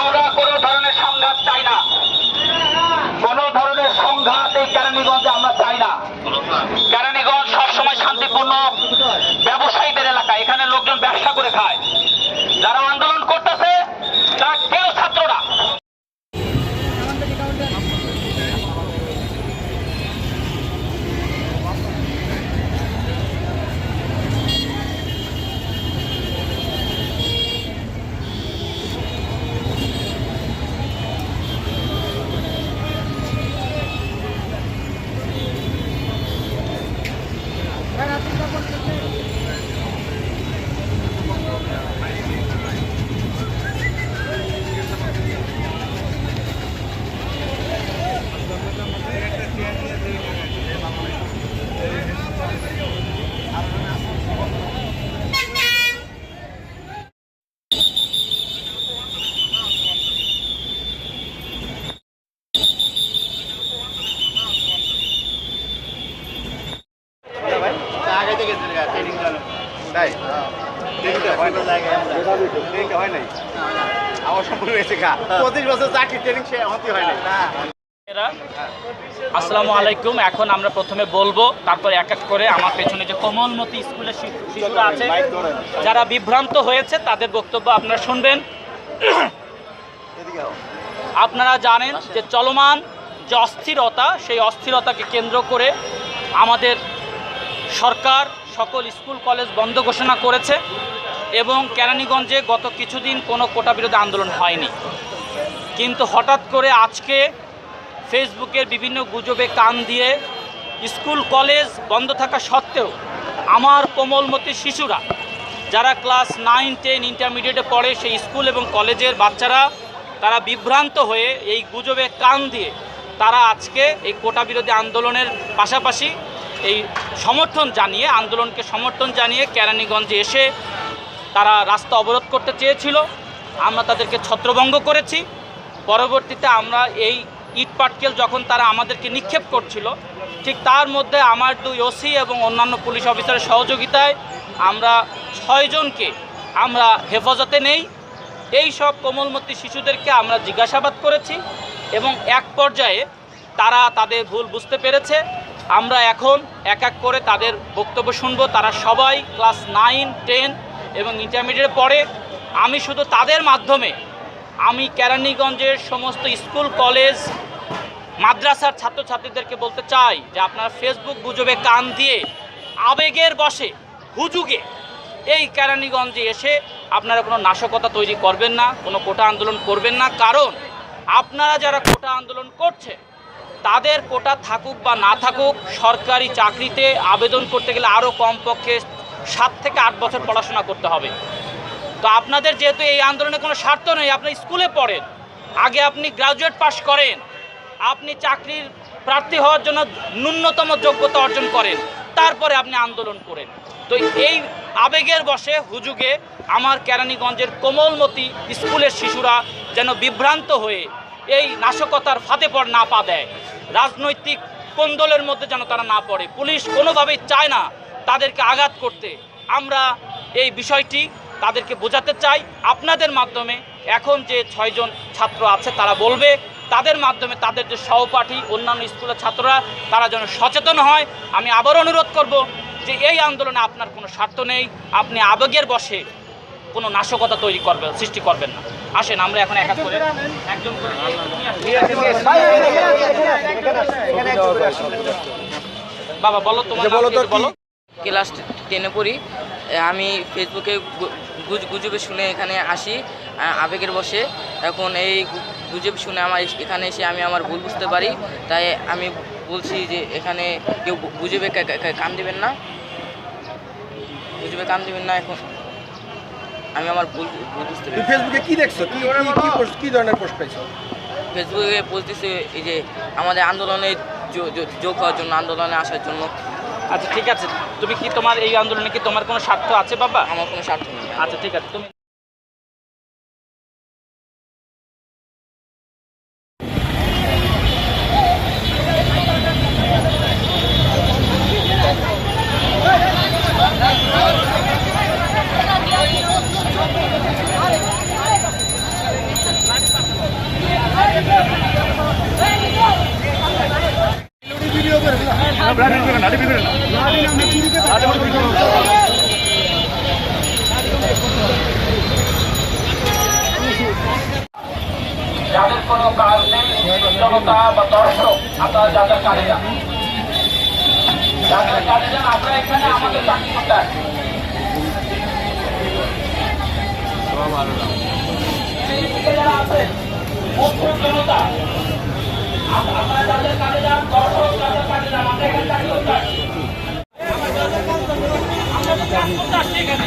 আমরা কোনো ধরনের সংঘাত চাই না। কোনো ধরনের সংঘাত এই কেরানীগঞ্জে আমরা চাই না। কেরানীগঞ্জ সবসময় শান্তিপূর্ণ ব্যবসায়ীদের এলাকা এখানে লোকজন ব্যবসা করে খায়। যারা আন্দোলন করতেছে হয় নাই? আমার সম্পূর্ণ হয়েছে গা। পঁচিশ বছর চাকরি ট্রেনিং সে হতে হয় নাই। আসসালামু আলাইকুম। এখন আমরা প্রথমে বলব তারপরে এক এক করে আমার পেছনে যে কোমলমতি স্কুলের শিশু- শিশুরা আছে যারা বিভ্রান্ত হয়েছে তাদের বক্তব্য আপনারা শুনবেন। আপনারা জানেন যে চলমান যে অস্থিরতা সেই অস্থিরতাকে কেন্দ্র করে আমাদের সরকার সকল স্কুল কলেজ বন্ধ ঘোষণা করেছে। এবং কেরানীগঞ্জে গত কিছুদিন কোনো কোটা বিরোধী আন্দোলন হয়নি। কিন্তু হঠাৎ করে আজকে ফেসবুকের বিভিন্ন গুজবে কান দিয়ে স্কুল, কলেজ বন্ধ থাকা সত্ত্বেও আমার কোমলমতি শিশুরা, যারা ক্লাস নাইন, টেন, ইন্টারমিডিয়েটে পড়ে সেই স্কুল এবং কলেজের বাচ্চারা, তারা বিভ্রান্ত হয়ে এই গুজবে কান দিয়ে তারা আজকে এই কোটা বিরোধী আন্দোলনের পাশাপাশি এই সমর্থন জানিয়ে, আন্দোলনকে সমর্থন জানিয়ে কেরানীগঞ্জে এসে তারা রাস্তা অবরোধ করতে চেয়েছিল। আমরা তাদেরকে ছত্রভঙ্গ করেছি। পরবর্তীতে আমরা এই ইট পাটকেল যখন তারা আমাদেরকে নিক্ষেপ করছিল, ঠিক তার মধ্যে আমার দুই ওসি এবং অন্যান্য পুলিশ অফিসারের সহযোগিতায় আমরা ছয়জনকে আমরা হেফাজতে নেই। এই সব কোমলমতি শিশুদেরকে আমরা জিজ্ঞাসাবাদ করেছি এবং এক পর্যায়ে তারা তাদের ভুল বুঝতে পেরেছে। আমরা এখন এক এক করে তাদের বক্তব্য শুনব। তারা সবাই ক্লাস নাইন, টেন এবং ইন্টারমিডিয়েট পড়ে, আমি শুধু তাদের মাধ্যমে, আমি কেরানীগঞ্জের সমস্ত স্কুল, কলেজ, মাদ্রাসার ছাত্রছাত্রীদেরকে বলতে চাই যে আপনারা ফেসবুক গুজবে কান দিয়ে আবেগের বসে হুজুগে এই কেরানীগঞ্জে এসে আপনারা কোনো নাশকতা তৈরি করবেন না, কোনো কোটা আন্দোলন করবেন না। কারণ আপনারা যারা কোটা আন্দোলন করছে, তাদের কোটা থাকুক বা না থাকুক, সরকারি চাকরিতে আবেদন করতে গেলে আরও কমপক্ষে সাত থেকে আট বছর পড়াশোনা করতে হবে। তো আপনাদের যেহেতু এই আন্দোলনে কোনো স্বার্থ নেই, আপনি স্কুলে পড়েন, আগে আপনি গ্রাজুয়েট পাস করেন, আপনি চাকরির প্রার্থী হওয়ার জন্য ন্যূনতম যোগ্যতা অর্জন করেন, তারপরে আপনি আন্দোলন করেন। তো এই আবেগের বসে হুজুগে আমার কেরানীগঞ্জের কোমলমতি স্কুলের শিশুরা যেন বিভ্রান্ত হয়ে এই নাশকতার ফাঁদে পড় না পা দেয়। রাজনৈতিক কোন্দলের মধ্যে যেন তারা না পড়ে। পুলিশ কোনোভাবেই চায় না তাদেরকে আঘাত করতে আমরা এই বিষয়টি তাদেরকে বোঝাতে চাই। আপনাদের মাধ্যমে এখন যে ছয়জন ছাত্র আছে তারা বলবে তাদের মাধ্যমে তাদের যে সহপাঠী অন্যান্য স্কুলের ছাত্ররা তারা যেন সচেতন হয়। আমি আবার অনুরোধ করব যে এই আন্দোলনে আপনার কোনো স্বার্থ নেই। আপনি আবেগের বসে কোনো নাশকতা তৈরি করবেন সৃষ্টি করবেন না। আসেন আমরা এখন এক করে একজন করে বাবা বলো তোমার নাম বলো। ক্লাস টেনে পড়ি আমি ফেসবুকে গুজ গুজবে শুনে এখানে আসি আবেগের বসে। এখন এই গুজব শুনে আমার এখানে এসে আমি আমার ভুল বুঝতে পারি তাই আমি বলছি যে এখানে কেউ গুজবে কান দিবেন না। গুজবে কান দিবেন না এখন আমি আমার ভুল ভুল বুঝতে পারি ফেসবুকে কি দেখছ? কি কি- কি পোস্ট কি ধরনের পোস্ট পাইছো? ফেসবুকে বলতেছে এই যে আমাদের আন্দোলনে যোগ হওয়ার জন্য আন্দোলনে আসার জন্য আচ্ছা ঠিক আছে। তুমি কি তোমার এই আন্দোলনে কি তোমার কোনো স্বার্থ আছে বাবা? আমার কোনো স্বার্থ নেই। আচ্ছা ঠিক আছে। তুমি যাদের কোনো কাজ নেই জনতা বা দর্শক আপনারা যাদের কাজে যান যাদের কাজে যান আপনারা এখানে আমাদের চাকরি করতে আপনারা যাদের কাজে যান, দর্শক যাদের কাজে যান, আমরা এখানে চাকরি করতে আসছি। আমরা কাজ করতে আসছি এখানে।